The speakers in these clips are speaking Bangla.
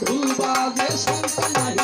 ঢুল বাজে সন্তান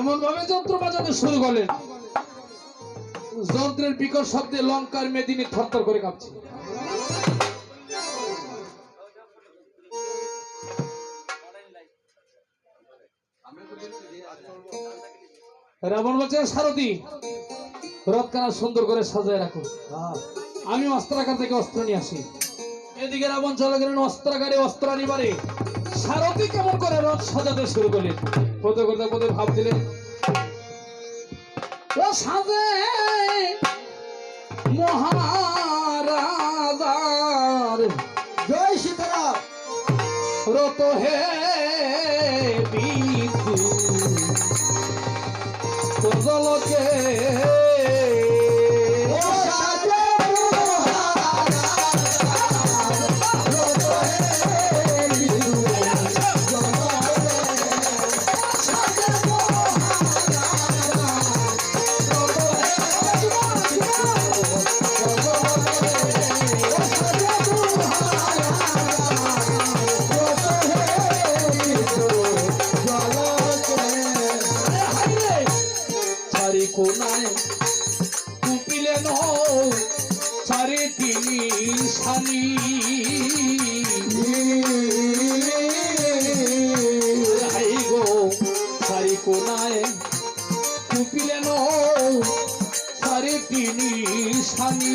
এমন ভাবে যন্ত্র বাজাতে শুরু করলেন যন্ত্রের বিকট শব্দে লঙ্কার মেদিনী থরথর করে কাঁপছে। রাবণ বলছে, সারথী, রথখানা সুন্দর করে সাজায় রাখো। আমি অস্ত্রাগার থেকে অস্ত্র নিয়ে আসি। এদিকে রাবণ চলে গেলেন অস্ত্রাগারে অস্ত্র আনিবারে সারথী কেমন করে রথ সাজাতে শুরু করলেন পদে কথা পদে ভাবছিলেন ও সাজে মহারাজার। জয় রত হে কোনায় কুপিলেন চারি তিনি হাই গো চারি কোনায় কুপিলেন চারি তিনি সানি।